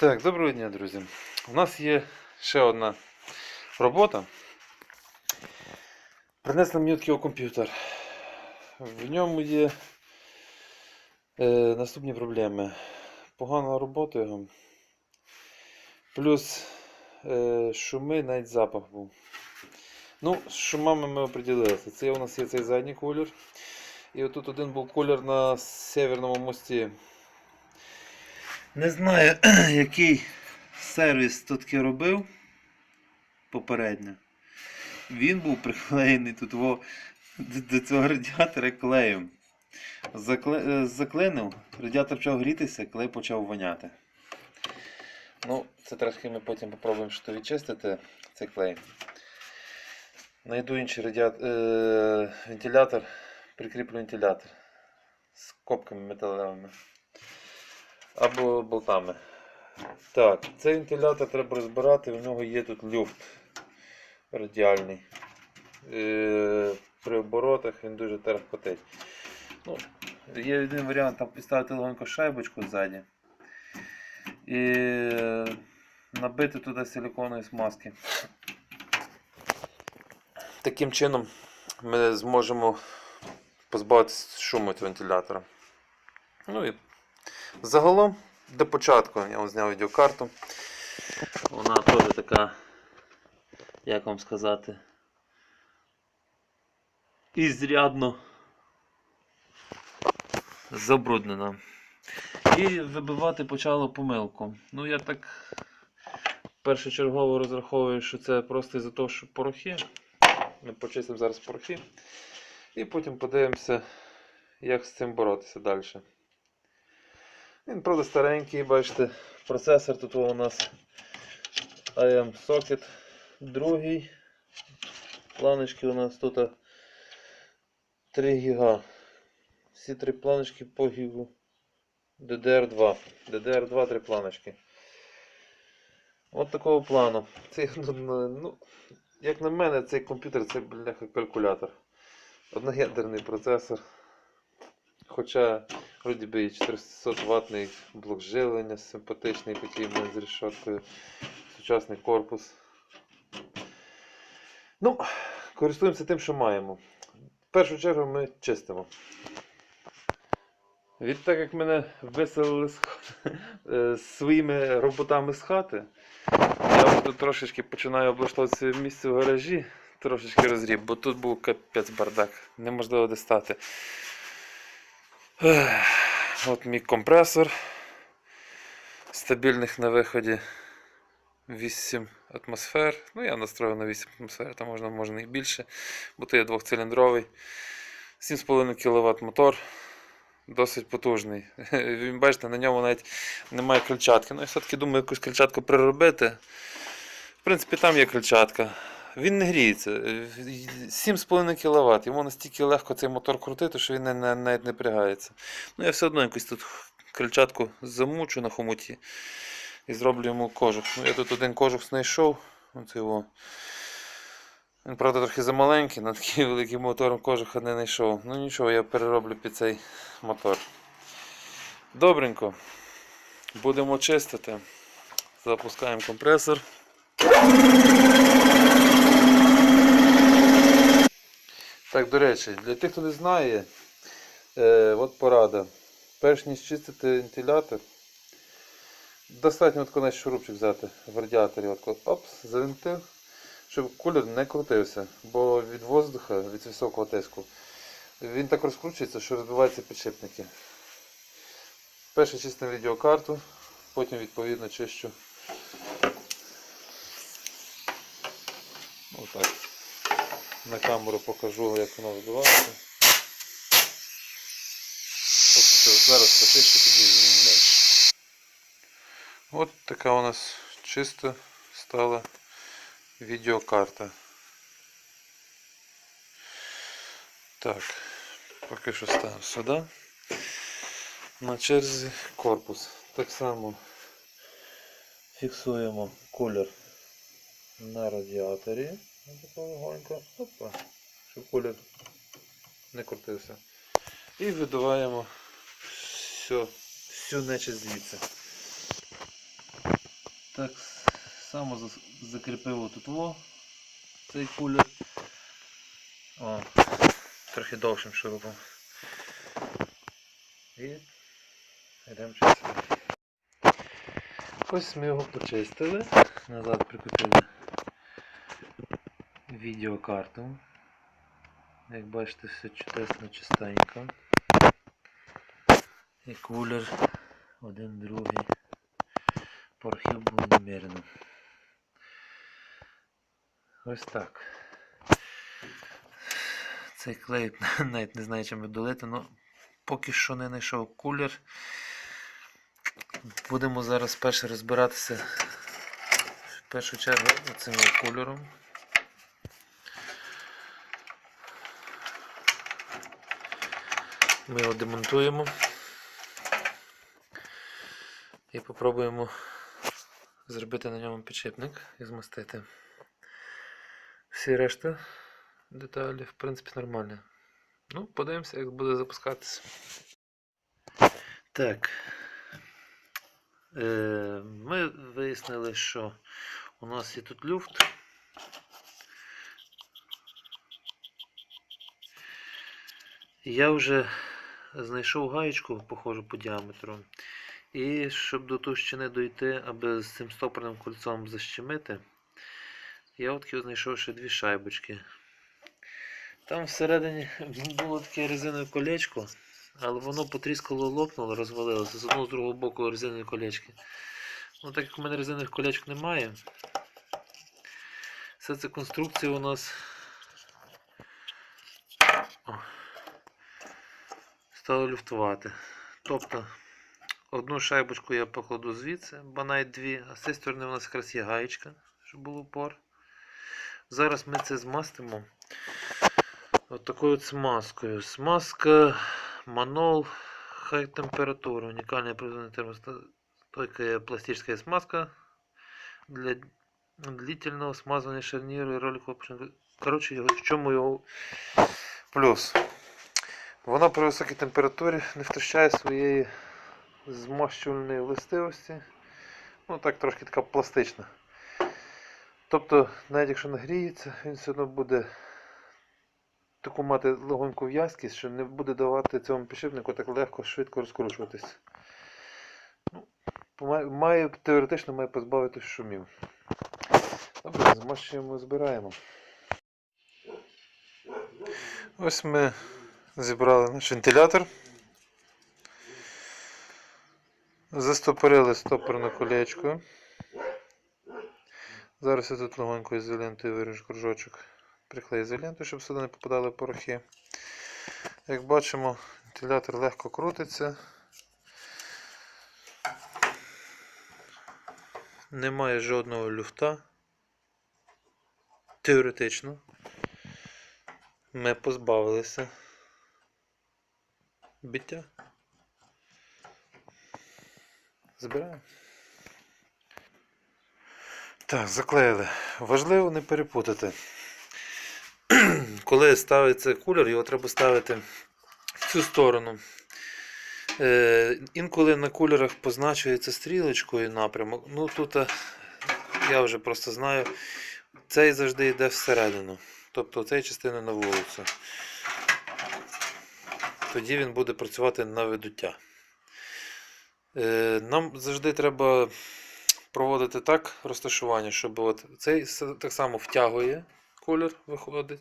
Так, доброго дня, друзі. У нас є ще одна робота. Принесли мені такий комп'ютер. В ньому є е, наступні проблеми. Погана робота його. Плюс е, шуми, навіть запах був. Ну, з шумами ми оприділилися. Це у нас є цей задній колір. І отут один був колір на северному мості. Не знаю, який сервіс тут робив попередньо. Він був приклеєний тут во, до, цього радіатора клеєм. Закле, заклинив, радіатор почав грітися, клей почав воняти. Ну, це трошки ми потім попробуємо що відчистити цей клей. Найду інший радіат... е... вентилятор, прикріплю вентилятор з копками металевими або болтами. Так, цей вентилятор треба розбирати, у нього є тут люфт радіальний. Е, при оборотах він дуже терпотить. Ну, є один варіант там поставити легонько шайбочку ззаді і набити туди силиконової смазки. Таким чином ми зможемо позбавитися шуму від вентилятора. Ну і Загалом, до початку я вам зняв відеокарту. Вона теж така, як вам сказати, ізрядно забруднена. І вибивати почало помилку. Ну, я так першочергово розраховую, що це просто із-за того, що порохи. Ми почистимо зараз порохи. І потім подивимося, як з цим боротися далі. Він, правда, старенький, бачите, процесор тут у нас AM Socket другий. Планочки у нас тут 3 ГБ. Всі три планочки по гігу. DDR2. DDR2 три планочки. От такого плану. Це, ну, ну, як на мене, цей комп'ютер це бляха калькулятор. Одноядерний процесор. Хоча вроді би 400 ватний блок живлення симпатичний, такий з рішоткою, сучасний корпус. Ну, користуємося тим, що маємо. В першу чергу ми чистимо. Відтак як мене виселили е, з своїми роботами з хати, я тут трошечки починаю облаштовувати місце в гаражі, трошечки розріб, бо тут був капець бардак, неможливо достати. От мій компресор. Стабільних на виході 8 атмосфер. Ну, я настроїв на 8 атмосфер, там можна, можна і більше, бо то є двохциліндровий. 7,5 кВт мотор. Досить потужний. Він, бачите, на ньому навіть немає крильчатки. Ну, я все-таки думаю, якусь крильчатку приробити. В принципі, там є крильчатка. Він не гріється. 7,5 кВт. Йому настільки легко цей мотор крутити, що він навіть не пригається. Ну, я все одно якусь тут крильчатку замучу на хомуті і зроблю йому кожух. Ну, я тут один кожух знайшов. Оце його. Він, правда, трохи замаленький, на такий великий мотор кожуха не знайшов. Ну нічого, я перероблю під цей мотор. Добренько. Будемо чистити. Запускаємо компресор. Так, до речі, для тих, хто не знає, е, от порада. Перш ніж чистити вентилятор, достатньо от конець шурупчик взяти в радіаторі. От, опс, завинтив, щоб кулер не крутився, бо від воздуха, від високого тиску, він так розкручується, що розбиваються підшипники. Перше чистимо відеокарту, потім відповідно чищу. Отак. На камеру покажу, як воно відбувається. Зараз почищу, тоді знімемо далі. От така у нас чисто стала відеокарта. Так, поки що ставимо сюди. На черзі корпус. Так само фіксуємо колір на радіаторі. Легонько. Опа. Щоб колір не крутився. І видуваємо всю, всю нечисть звідси. так само закріпив отут цей кулер. О, трохи довшим шурупом. І йдемо чистити. Ось ми його почистили. Назад прикрутили відеокарту. Як бачите, все чудесно чистенько. І кулер один другий. Порохів було немерено. Ось так. Цей клей навіть не знаю, чим видолити, але поки що не знайшов кулер. Будемо зараз перше розбиратися в першу чергу цим кольором. Ми його демонтуємо і попробуємо зробити на ньому підшипник і змастити. Всі решта деталі, в принципі, нормальні. Ну, подивимося, як буде запускатися. Так. Е, Ми вияснили, що у нас є тут люфт. Я вже знайшов гаєчку, похожу по діаметру. І щоб до товщини дойти, аби з цим стопорним кольцом защемити, я от знайшов ще дві шайбочки. Там всередині було таке резинове колечко, але воно потріскало, лопнуло, розвалилося з одного з другого боку резинові колечки. Ну, так як у мене резинових колечок немає, вся ця конструкція у нас стала люфтувати. Тобто одну шайбочку я покладу звідси, бо навіть дві, а з цієї сторони у нас якраз є гаєчка, щоб був упор. Зараз ми це змастимо от такою от смазкою. Смазка Манол High температура. Уникальная производная термостойкая пластическая смазка для длительного смазывания шарнира и роликового. Коротше, в чому його плюс? Вона при високій температурі не втрачає своєї змащувальної властивості. Ну так трошки така пластична. Тобто, навіть якщо нагріється, він все одно буде таку мати легоньку в'язкість, що не буде давати цьому підшипнику так легко, швидко розкручуватись. Ну, має- теоретично має позбавити шумів. Добре, змащуємо, збираємо. Ось ми зібрали наш вентилятор. Застопорили стопорну колечко. Зараз я тут легонько ізолентою виріжу кружочок. Приклею ізоленту, щоб сюди не попадали порохи. Як бачимо, вентилятор легко крутиться. Немає жодного люфта. Теоретично. Ми позбавилися биття. Збираємо. Так, заклеїли. Важливо не перепутати. Коли ставиться кулер, його треба ставити в цю сторону. Е, інколи на кулерах позначується стрілочкою напрямок. Ну тут е, я вже просто знаю, цей завжди йде всередину. Тобто цей частина на вулицю. Тоді він буде працювати на видуття. Е, Нам завжди треба проводити так розташування, щоб от цей так само втягує колір, виходить,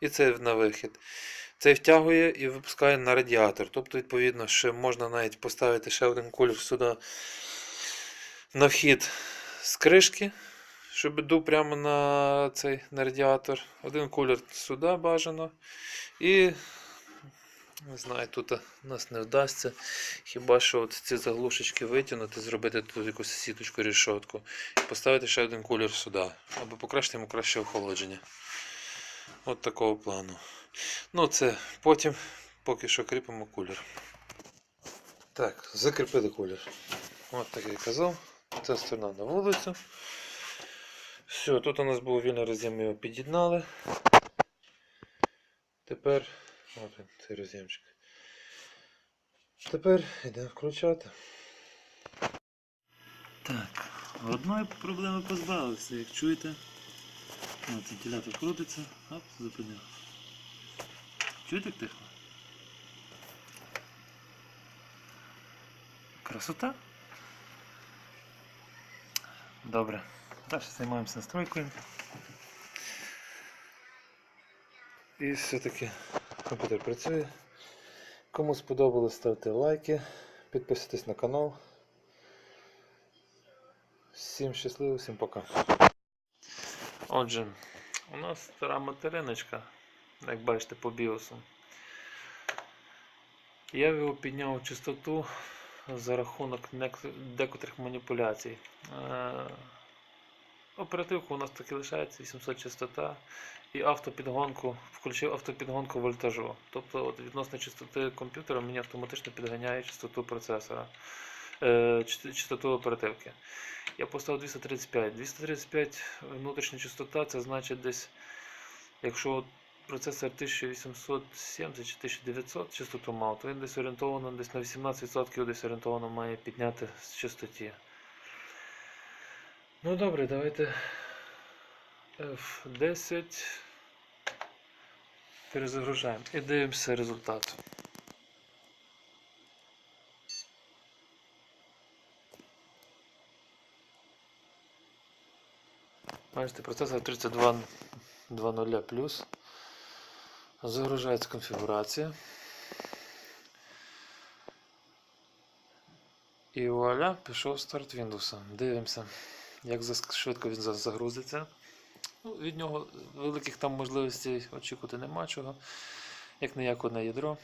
і цей на вихід. Цей втягує і випускає на радіатор. Тобто, відповідно, ще можна навіть поставити ще один колір сюди на вхід з кришки, щоб дув прямо на цей на радіатор. Один колір сюди бажано. І не знаю, тут у нас не вдасться. Хіба що от ці заглушечки витягнути, зробити тут якусь сіточку рішотку і поставити ще один колір сюди, аби покращити йому краще охолодження. От такого плану. Ну, це потім поки що кріпимо колір. Так, закріпили колір. От так я казав. Ця сторона на вулицю. Все, тут у нас був вільний роз'єм, ми його під'єднали. Тепер. От він, цей роз'ємчик. Тепер йдемо включати. Так, Одної проблеми позбавився, як чуєте. От, вентилятор крутиться, оп, зупинив. Чуєте як тихо? Красота. Добре. Далі займаємося настройкою. І все-таки комп'ютер працює. Кому сподобалось, ставте лайки, підписуйтесь на канал. Всім щасливо, всім пока. Отже, у нас стара материночка, як бачите по біосу. Я його підняв частоту за рахунок декотрих маніпуляцій. Оперативка у нас таки лишається 800 частота і автопідгонку, включив автопідгонку вольтажу. Тобто от відносно частоти комп'ютера мені автоматично підганяє частоту процесора, е, частоту оперативки. Я поставив 235. 235 внутрішня частота, це значить десь, якщо процесор 1870 чи 1900 частоту мав, то він десь орієнтовано десь на 18% десь орієнтовано має підняти з частоті. Ну добре, давайте F10 перезагружаємо і дивимося результат. Бачите, процесор 32.00 плюс. Загружається конфігурація. І вуаля, пішов старт Windows. Дивимося, як швидко він за- загрузиться. Ну, від нього великих там можливостей очікувати нема чого. Як не як одне ядро.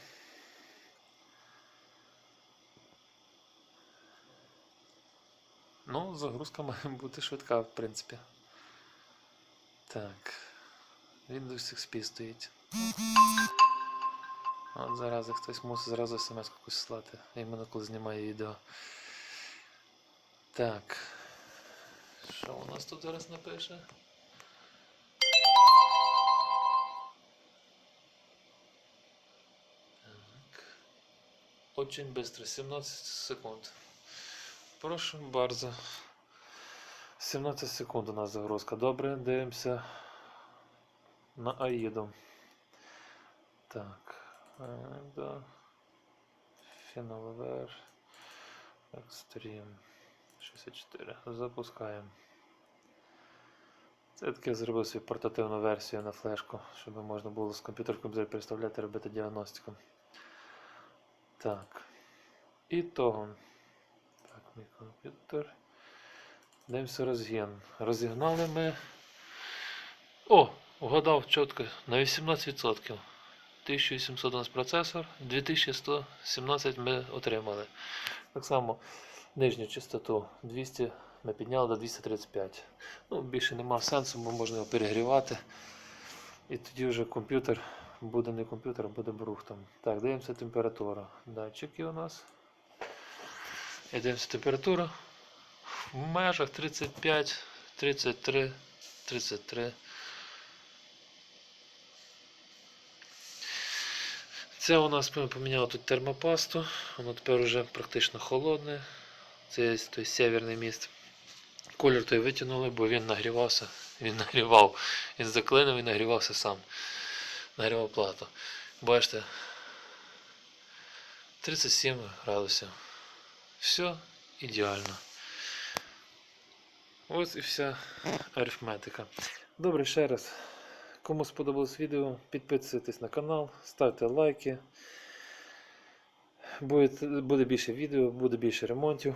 Ну, загрузка має бути швидка, в принципі. Так. Windows XP стоїть. От зараз хтось мусить зразу смс якусь слати, іменно коли знімає відео. Так. Що у нас тут зараз напише? Так. Очень быстро, 17 секунд. Прошу bardzo. 17 секунд у нас загрузка. Добре, дивимося на Аїду. Так. Аїда. Фіналвер. Екстрім. 64. Запускаємо. Це таки зробив свою портативну версію на флешку, щоб можна було з комп'ютер в комп'ютер переставляти, робити діагностику. Так. І того. Так, мій комп'ютер. Дивимося розгін. Розігнали ми. О! Угадав чітко на 18%. 1800 у нас процесор, 2117 ми отримали. Так само нижню частоту 200 ми підняли до 235. Ну, більше нема сенсу, бо можна його перегрівати. І тоді вже комп'ютер буде не комп'ютер, а буде брухтом. Так, дивимося температуру. Датчики у нас. І дивимося температуру. В межах 35, 33, 33. Це у нас ми поміняли тут термопасту, воно тепер вже практично холодне. Це той северний міст. Колір той витягнули, бо він нагрівався, він нагрівав, він заклинив і нагрівався сам. Нагрівав плату. Бачите, 37 градусів. Все ідеально. Ось і вся арифметика. Добре, ще раз. Кому сподобалось відео, підписуйтесь на канал, ставте лайки. Буде, буде більше відео, буде більше ремонтів.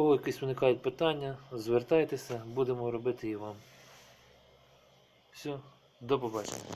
Коли якісь виникають питання, звертайтеся, будемо робити і вам. Все, до побачення.